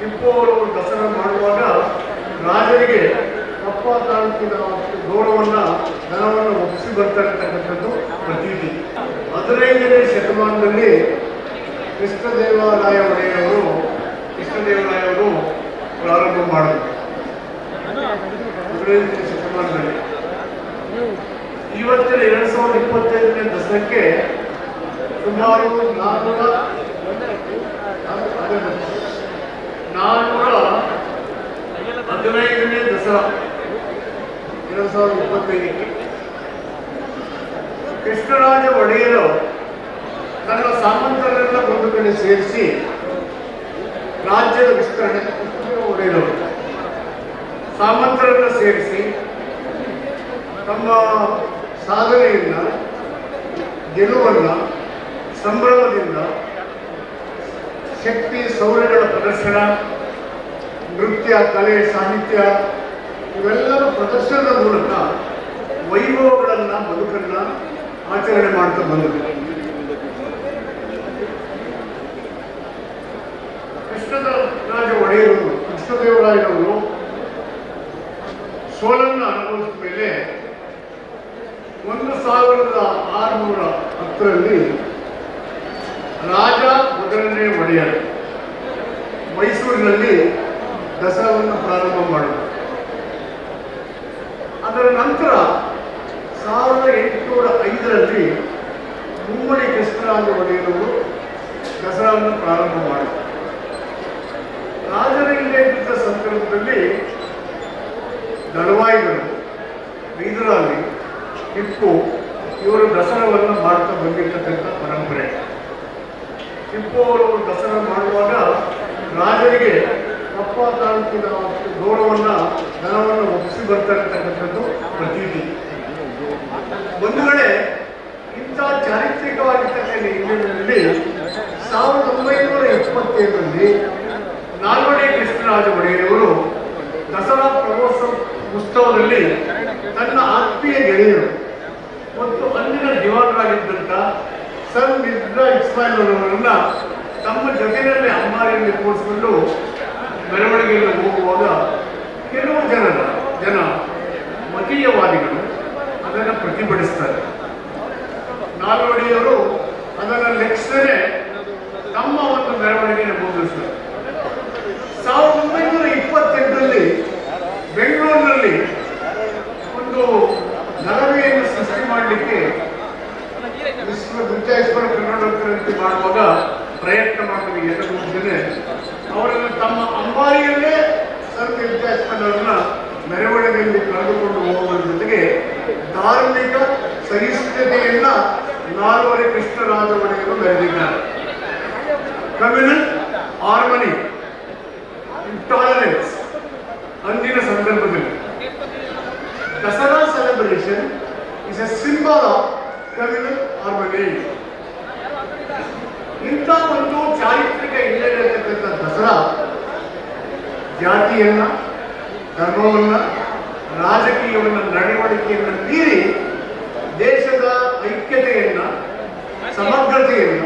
ಅವರು ದಸರಾ ಮಾಡುವಾಗ ರಾಜರಿಗೆ ಕಪ್ಪ ತಾಲೂಕಿನ ಗೌರವನ್ನ ಧನವನ್ನು ಒಪ್ಪಿಸಿ ಬರ್ತಾರೆ ಅಂತಕ್ಕಂಥದ್ದು ಪ್ರತೀತಿ. ಹದಿನೈದನೇ ಶತಮಾನದಲ್ಲಿ ಕೃಷ್ಣದೇವರಾಯ ಒಡೆಯವರು ಕೃಷ್ಣದೇವರಾಯವರು ಪ್ರಾರಂಭ ಮಾಡಿದರು. ಹದಿನೈದನೇ ಶತಮಾನದಲ್ಲಿ. ಇವತ್ತಿನ ಎರಡ್ ಸಾವಿರದ ಇಪ್ಪತ್ತೈದನೇ ದಸರಕ್ಕೆ ಸುಮಾರು ನಾನ್ನೂರ ನಾನ್ನೂರ ಹದಿನೈದನೇ ದಸರಾ ಎರಡ್ ಸಾವಿರದ ಇಪ್ಪತ್ತೈದಕ್ಕೆ. ಕೃಷ್ಣರಾಜ ಒಡೆಯರು ತನ್ನ ಸಾಮಂತರೆಲ್ಲ ಒಂದು ಕಡೆ ಸೇರಿಸಿ ರಾಜ್ಯದ ವಿಸ್ತರಣೆ ಒಡೆಯರು. ಸಾಮಂತರನ್ನ ಸೇರಿಸಿ ತಮ್ಮ ಸಾಧನೆಯನ್ನ, ಗೆಲುವನ್ನ, ಸಂಭ್ರಮದಿಂದ ಶಕ್ತಿ ಸೌರ್ಯಗಳ ಪ್ರದರ್ಶನ, ನೃತ್ಯ, ಕಲೆ, ಸಾಹಿತ್ಯ ಇವೆಲ್ಲರ ಪ್ರದರ್ಶನದ ಮೂಲಕ ವೈಭವಗಳನ್ನು ಬದುಕನ್ನ ಆಚರಣೆ ಮಾಡ್ತಾ ಬಂದರು ಕೃಷ್ಣದ ರಾಜ ಒಡೆಯರು ಕೃಷ್ಣದೇವರಾಯರವರು ಸೋಲನ್ನು ಅನುಭವಿಸಿದ ಮೇಲೆ ಒಂದು ಸಾವಿರದ ಆರುನೂರ ಹತ್ತರಲ್ಲಿ ರಾಜ ಮೊದಲನೇ ಒಡೆಯರು ಮೈಸೂರಿನಲ್ಲಿ ದಸರಾವನ್ನು ಪ್ರಾರಂಭ ಮಾಡಿದರು. ಮುಮ್ಮಡಿ ಕೃಷ್ಣರಾಜ ಒಡೆಯರವರು ದಸರಾವನ್ನು ಪ್ರಾರಂಭ ಮಾಡಿದರು. ರಾಜರಿಗೆ ಇದ್ದ ಸಂದರ್ಭದಲ್ಲಿ ದಳವಾಯಿಗಳು, ಬೀದರಲ್ಲಿ ಟಿಪ್ಪು ಇವರು ದಸರಾವನ್ನು ಮಾಡ್ತಾ ಬಂದಿರತಕ್ಕಂಥ ಪರಂಪರೆ. ಟಿಪ್ಪು ಅವರು ದಸರಾ ಮಾಡುವಾಗ ರಾಜರಿಗೆ ಕಪ್ಪ ತಾಲೂಕಿನ ಗೌರವನ್ನ ಧನವನ್ನು ಒಪ್ಪಿಸಿ ಬರ್ತಾರೆ ಅಂತಕ್ಕಂಥದ್ದು ಪ್ರತೀತಿ. ಒಂದು ಇಂಥ ಚಾರಿತ್ರಿಕವಾಗಿರ್ತಕ್ಕಂಥ ಇಂಗ್ಲೆಂಡ್ನಲ್ಲಿ ಸಾವಿರದ ಒಂಬೈನೂರ ಎಪ್ಪತ್ತೇಳರಲ್ಲಿ ನಾಲ್ವಡಿ ಕೃಷ್ಣರಾಜ ಒಡೆಯರವರು ದಸರಾ ಪ್ರವಾಸ ಉತ್ಸವದಲ್ಲಿ ತನ್ನ ಆತ್ಮೀಯ ಗೆಳೆಯರು ಮತ್ತು ಅಂದಿನ ದಿವಾನರಾಗಿದ್ದಂಥ ಸರ್ ಮಿರ್ಜಾ ಇಸ್ಮಾಯಿಲ್ ಅವರನ್ನ ತಮ್ಮ ಜೊತೆಯಲ್ಲಿ ಅಂಬಾರಿಯಲ್ಲಿ ಕೂರಿಸಿಕೊಂಡು ಮೆರವಣಿಗೆಯಲ್ಲಿ ಹೋಗುವಾಗ ಕೆಲವು ಜನರ ಜನ ಮತೀಯವಾದಿಗಳು ಅದನ್ನು ಪ್ರತಿಭಟಿಸ್ತಾರೆ ನಾಲ್ವಡಿಯವರು ಅದನ್ನು ಲೆಕ್ಕಿಸದೆ ತಮ್ಮ ಒಂದು ಮೆರವಣಿಗೆಯನ್ನು ಮುಗಿಸ್ತಾರೆ ಸಾವಿರದ ಒಂಬೈನೂರ ಇಪ್ಪತ್ತೆಂಟರಲ್ಲಿ ಬೆಂಗಳೂರಿನಲ್ಲಿ ಒಂದು ಗಲಭೆಯನ್ನು ಸೃಷ್ಟಿ ಮಾಡಲಿಕ್ಕೆ ಗುಂಚಾಯಿಸ್ವರ ಕನ್ನಡೋತ್ತರ ಮಾಡುವಾಗ ಪ್ರಯತ್ನ ಮಾಡಿದ ಎಲ್ಲ ಜನ ಅವರನ್ನು ತಮ್ಮ ಅಂಬಾರಿಯಲ್ಲೇ ಸಂತ ಅವರನ್ನ ಮೆರವಣಿಗೆಯಲ್ಲಿ ಕಳೆದುಕೊಂಡು ಹೋಗುವ ಜೊತೆಗೆ ಧಾರ್ಮಿಕ ಸಹಿಷ್ಣುತೆಯನ್ನ ನಾಲ್ವರೆ ಕೃಷ್ಣರಾಜ ಒಡೆಯರು ಮೆರೆದಿದ್ದಾರೆ. ಕಮ್ಯುನಲ್ ಹಾರ್ಮನಿ ಇಂಟಾಲರೆನ್ಸ್ ಅಂದಿನ ಸಂದರ್ಭದಲ್ಲಿ. Dasara celebration is a symbol of communal harmony. ಇಂಥ ಒಂದು ಚಾರಿತ್ರಿಕ ಹಿನ್ನೆಲೆ ಇರತಕ್ಕಂಥ ದಸರಾ ಜಾತಿಯನ್ನ ಧರ್ಮವನ್ನ ರಾಜಕೀಯವನ್ನ ನಡವಳಿಕೆಯನ್ನು ಮೀರಿ ದೇಶದ ಐಕ್ಯತೆಯನ್ನ ಸಮಗ್ರತೆಯನ್ನ